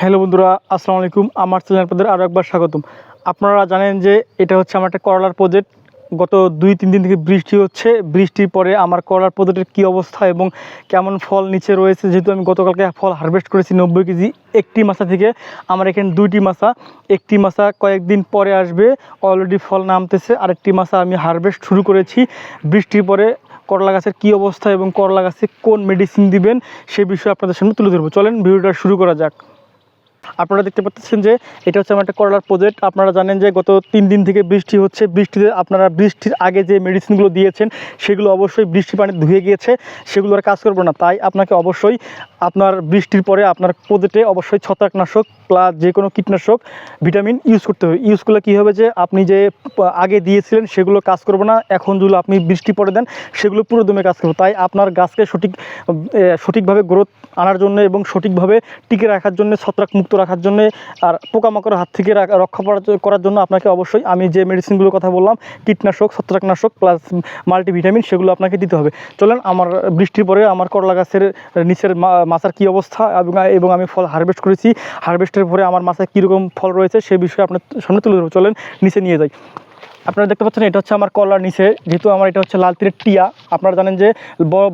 Hello বন্ধুরা, আসসালামু আলাইকুম। আমার চ্যানেল আপনাদের আরও একবার স্বাগতম। আপনারা জানেন যে এটা হচ্ছে আমার একটা করলার প্রজেক্ট। গত দুই, তিন দিন থেকে বৃষ্টি হচ্ছে। বৃষ্টির পরে আমার করলার প্রজেক্টের কী অবস্থা এবং কেমন ফল নিচে রয়েছে, যেহেতু আমি গতকালকে ফল হারভেস্ট করেছি নব্বই কেজি একটি মাছা থেকে। আমার এখানে দুইটি মাছা। একটি মাছা কয়েকদিন পরে আসবে। অলরেডি ফল নামতেছে। আরেকটি মাছা আমি হারভেস্ট শুরু করেছি। বৃষ্টির পরে করলা গাছের কী অবস্থা এবং করলা গাছে কোন মেডিসিন দিবেন, সে বিষয়ে আপনাদের সামনে তুলে ধরবো। চলেন, ভিডিওটা শুরু করা যাক। আপনারা দেখতে পাচ্ছেন যে এটা হচ্ছে আমার একটা করলার প্রজেক্ট আপনারা জানেন যে গত তিন দিন থেকে বৃষ্টি হচ্ছে। বৃষ্টিতে আপনারা বৃষ্টির আগে যে মেডিসিনগুলো দিয়েছেন, সেগুলো অবশ্যই বৃষ্টি পানি ধুয়ে গিয়েছে। সেগুলো আর কাজ করব না। তাই আপনাকে অবশ্যই আপনার বৃষ্টির পরে আপনার প্রজেক্টে অবশ্যই ছত্রাকনাশক প্লাস যে কোনো কীটনাশক ভিটামিন ইউজ করতে হবে। ইউজ করলে কী হবে যে আপনি যে আগে দিয়েছিলেন, সেগুলো কাজ করবে না। এখন যেগুলো আপনি বৃষ্টি পরে দেন, সেগুলো পুরো দমে কাজ করবে। তাই আপনার গাছকে সঠিক সঠিকভাবে গ্রোথ আনার জন্য এবং সঠিকভাবে টিকে রাখার জন্য ছত্রাক মুক্ত রাখার জন্য আর পোকামাকড়ের হাত থেকে রক্ষা করার- জন্য আপনাকে অবশ্যই আমি যে মেডিসিনগুলোর কথা বললাম, কীটনাশক, ছত্রাকনাশক প্লাস মাল্টিভিটামিন সেগুলো আপনাকে দিতে হবে। চলেন আমার বৃষ্টির পরে আমার করলা গাছের নিচের মাছার কী অবস্থা এবং এবং আমি ফল হারভেস্ট করেছি। হারভেস্টের পরে আমার মাথায় কীরকম ফল রয়েছে সে বিষয়ে আপনার সামনে তুলে ধরবো। চলেন নিচে নিয়ে যাই। আপনারা দেখতে পাচ্ছেন, এটা হচ্ছে আমার কলার নিচে। যেহেতু আমার এটা হচ্ছে লাল তীরের টিয়া, আপনারা জানেন যে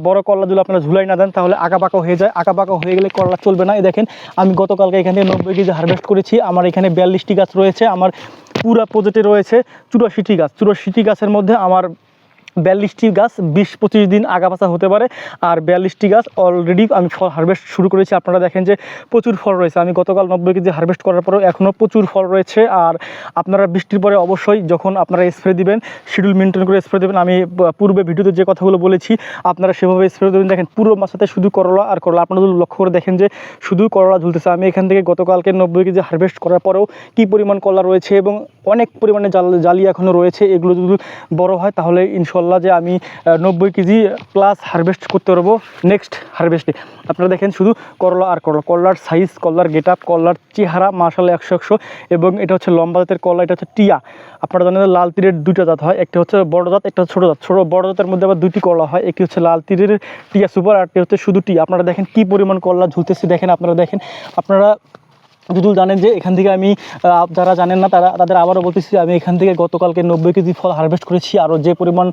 বড় কলা যদি আপনারা ঝুলাই না দেন, তাহলে আঁকা পাকা হয়ে যায়। আঁকা পাকা হয়ে গেলে করলা চলবে না। এই দেখেন, আমি গতকালকে এখান নব্বই কেজি হারভেস্ট করেছি। আমার এখানে বিয়াল্লিশটি গাছ রয়েছে। আমার পুরা প্রজেক্টে রয়েছে চুরাশিটি গাছ। চুরাশিটি গাছের মধ্যে আমার বিয়াল্লিশটি গাছ বিশ পঁচিশ দিন আগাপাচা হতে পারে। আর বিয়াল্লিশটি গাছ অলরেডি আমি ফল হারভেস্ট শুরু করেছি। আপনারা দেখেন যে প্রচুর ফল রয়েছে। আমি গতকাল নব্বই কেজি হারভেস্ট করার পরেও এখনও প্রচুর ফল রয়েছে। আর আপনারা বৃষ্টির পরে অবশ্যই যখন আপনারা স্প্রে দিবেন শিডিউল মেনটেন করে স্প্রে দেবেন, আমি পূর্বে ভিডিওতে যে কথাগুলো বলেছি, আপনারা সেভাবে স্প্রে দেবেন। দেখেন পুরো মাসাতে শুধু করলা আর করলা। আপনারা যদি লক্ষ্য করে দেখেন যে শুধু করলা ঝুলতেছে। আমি এখান থেকে গতকালকে নব্বই কেজি হারভেস্ট করার পরেও কী পরিমাণ কলা রয়েছে এবং অনেক পরিমাণে জাল, জালি এখনও রয়েছে। এগুলো যদি বড় হয় তাহলে ইনশাল্লাহ যে আমি নব্বই কেজি প্লাস হারভেস্ট করতে পারব নেক্সট হারভেস্টে আপনারা দেখেন শুধু করলা আর করলা। করলার সাইজ করলার গেট আপ করলার চেহারা মার্শাল্লাহ একশো একশো। এবং এটা হচ্ছে লম্বা জাতের করলা, এটা হচ্ছে টিয়া। আপনারা জানেন লাল তীরের দুইটা জাত হয়। একটা হচ্ছে বড় জাত, একটা ছোটো জাত। ছোটো, বড় জাতের মধ্যে আবার দুইটি করলা হয়। একটি হচ্ছে লাল তীরের টিয়া সুপার আর হচ্ছে শুধু টিয়া। আপনারা দেখেন কী পরিমাণ করলা ঝুলতেছে, দেখেন, আপনারা দেখেন। আপনারা যদি জানেন যে এখান থেকে আমি যারা জানেন না তারা, তাদের আবারও বলতেছি, আমি এখান থেকে গতকালকে নব্বই কেজি ফল হারভেস্ট করেছি। আরও যে পরিমাণ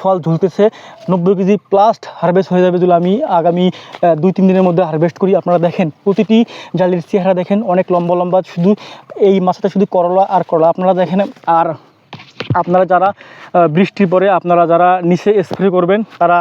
ফল ঝুলতেছে, নব্বই কেজি প্লাস হারভেস্ট হয়ে যাবে যদি আমি আগামী দুই তিন দিনের মধ্যে হারভেস্ট করি। আপনারা দেখেন, প্রতিটি জালির চেহারা দেখেন, অনেক লম্বা লম্বা, শুধু এই মাছটা শুধু করলা আর করলা। আপনারা দেখেন, আর আপনারা যারা বৃষ্টির পরে আপনারা যারা নিচে স্প্রে করবেন, তারা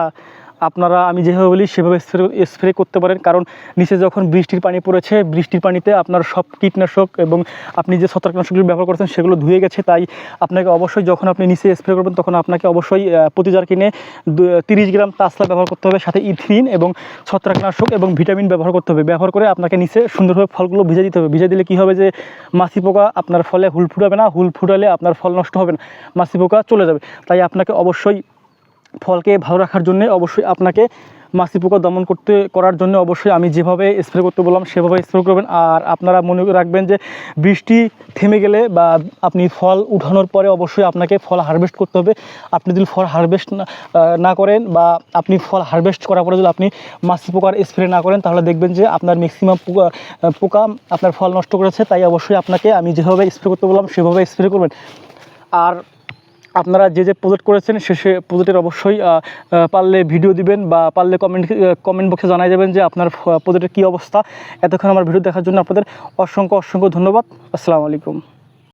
আপনারা, আমি যেভাবে বলি, সেভাবে স্প্রে স্প্রে করতে পারেন। কারণ নিচে যখন বৃষ্টির পানি পড়েছে, বৃষ্টির পানিতে আপনার সব কীটনাশক এবং আপনি যে ছত্রাকনাশকগুলো ব্যবহার করছেন, সেগুলো ধুয়ে গেছে। তাই আপনাকে অবশ্যই যখন আপনি নিচে স্প্রে করবেন, তখন আপনাকে অবশ্যই প্রতিজার প্রতি জার কিনে তিরিশ গ্রাম তাসলা ব্যবহার করতে হবে, সাথে ইথিন এবং ছত্রাকনাশক এবং ভিটামিন ব্যবহার করতে হবে। ব্যবহার করে আপনাকে নিচে সুন্দরভাবে ফলগুলো ভিজে দিতে হবে। ভিজে দিলে কী হবে যে, মাছি পোকা আপনার ফলে হুল ফুটাবে না। হুল ফুটালে আপনার ফল নষ্ট হবে না। মাছি পোকা চলে যাবে। তাই আপনাকে অবশ্যই ফলকে ভালো রাখার জন্য অবশ্যই আপনাকে মাছি পোকা দমন করতে, করার জন্য অবশ্যই আমি যেভাবে স্প্রে করতে বললাম, সেভাবে স্প্রে করবেন। আর আপনারা মনে রাখবেন যে বৃষ্টি থেমে গেলে বা আপনি ফল উঠানোর পরে অবশ্যই আপনাকে ফল হারভেস্ট করতে হবে। আপনি যদি ফল হারভেস্ট না করেন বা আপনি ফল হারভেস্ট করার পরে যদি আপনি মাছি পোকার স্প্রে না করেন, তাহলে দেখবেন যে আপনার ম্যাক্সিমাম পোকা পোকা আপনার ফল নষ্ট করেছে। তাই অবশ্যই আপনাকে আমি যেভাবে স্প্রে করতে বললাম, সেভাবে স্প্রে করবেন। আর আপনারা যে যে প্রজেক্ট করেছেন, সে সে প্রজেক্টের অবশ্যই পারলে ভিডিও দিবেন বা পারলে কমেন্ট কমেন্ট বক্সে জানাই দেবেন যে আপনার প্রজেক্টের কী অবস্থা। এতক্ষণ আমার ভিডিও দেখার জন্য আপনাদের অসংখ্য অসংখ্য ধন্যবাদ। আসসালামু আলাইকুম।